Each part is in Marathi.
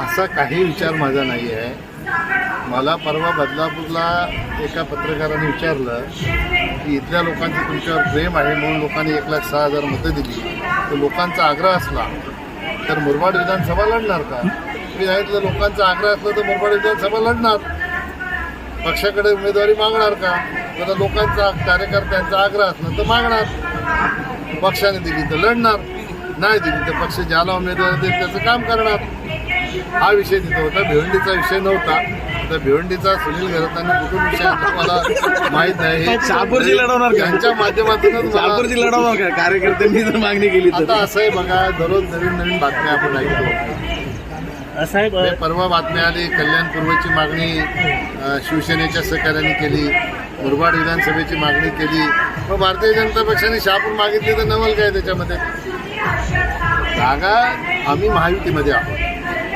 असा काही विचार माझा नाही आहे मला परवा बदलापूरला एका पत्रकाराने विचारलं की इथल्या लोकांचं तुमच्यावर प्रेम आहे म्हणून लोकांनी एक लाख सहा हजार मतं दिली. तर लोकांचा आग्रह असला तर मुरबाड विधानसभा लढणार का? मी सांगितलं लोकांचा आग्रह असला तर मुरबाड विधानसभा लढणार. पक्षाकडे उमेदवारी मागणार का? तर लोकांचा कार्यकर्त्यांचा आग्रह असला तर मागणार. पक्षाने दिली तर लढणार नाही दिली तर पक्ष ज्याला उमेदवार देईल त्याचं काम करणार. हा विषय तिथं होता. भिवंडीचा विषय नव्हता. तर भिवंडीचा सुनील घरतांनी कुठून विषय मला माहीत नाही. शहापूरची लढवणार? त्यांच्या माध्यमातूनच शहापूरची लढवणार का? कार्यकर्त्यांनी जर मागणी केली तर. आता असं आहे बघा दररोज नवीन नवीन बातम्या आपण ऐकतो. साहेब म्हणजे परवा बातम्या आली कल्याण पूर्वची मागणी शिवसेनेच्या सहकार्याने केली मुरबाड विधानसभेची मागणी केली. मग भारतीय जनता पक्षाने शहापूर मागितली तर नवल काय त्याच्यामध्ये? जागा आम्ही महायुतीमध्ये आहोत.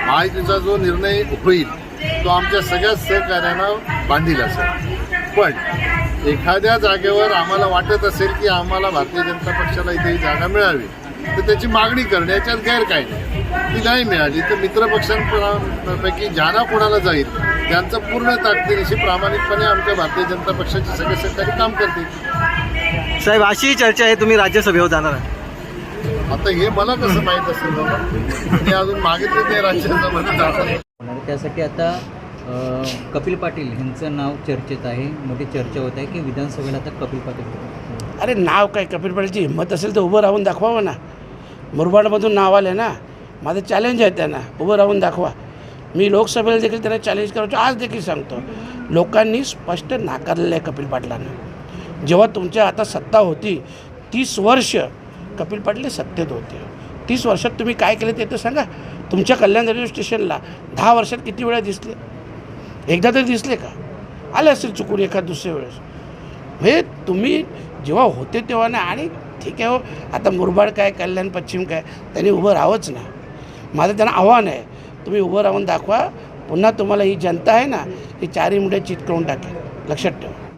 महायुतीचा जो निर्णय होईल तो आमच्या सगळ्या सहकार्यांना बांधील असेल. पण एखाद्या जागेवर आम्हाला वाटत असेल की आम्हाला भारतीय जनता पक्षाला इथे ही जागा मिळावी तर त्याची मागणी करण्याच्यात गैर काय नाही ती नाही मिळाली तर मित्रपक्षांपैकी ज्यांना कोणाला जाईल त्यांचं पूर्ण ताकदीनिशी प्रामाणिकपणे आमच्या भारतीय जनता पक्षाचे सगळे सरकारी काम करतील. साहेब अशी चर्चा आहे तुम्ही राज्यसभेवर जाणार आहे आता हे मला कसं माहीत असेल बाबा? मी अजून मागितलं ते होणार आहे. त्यासाठी आता कपिल पाटील यांचं नाव चर्चेत आहे. मोठी चर्चा होत आहे की विधानसभेला आता कपिल पाटील अरे नाव काय? कपिल पाटीलची हिंमत असेल तर उभं राहून दाखवावं ना मुरबाडमधून नाव आलं ना. माझं चॅलेंज आहे त्यांना. उभं राहून दाखवा. मी लोकसभेला देखील त्यांना चॅलेंज करायचो. आज देखील सांगतो. लोकांनी स्पष्ट नाकारलेलं आहे कपिल पाटलांना. जेव्हा तुमच्या आता सत्ता होती तीस वर्ष कपिल पाटील सत्तेत होते. तीस वर्षात तुम्ही काय केलं ते तर सांगा. तुमच्या कल्याण रेल्वे स्टेशनला दहा वर्षात किती वेळा दिसले? एकदा तरी दिसले का? आले असेल चुकून एखाद दुसऱ्या वेळेस. म्हणजे तुम्ही जेव्हा होते तेव्हा ना आणि ठीक आहे हो आता मुरबाड काय कल्याण पश्चिम काय त्यांनी उभं राहावंच ना. माझं त्यांना आव्हान आहे तुम्ही उभं राहून दाखवा. पुन्हा तुम्हाला ही जनता आहे ना ही चारही मुंड्या चित करून टाकेल. लक्षात ठेवा.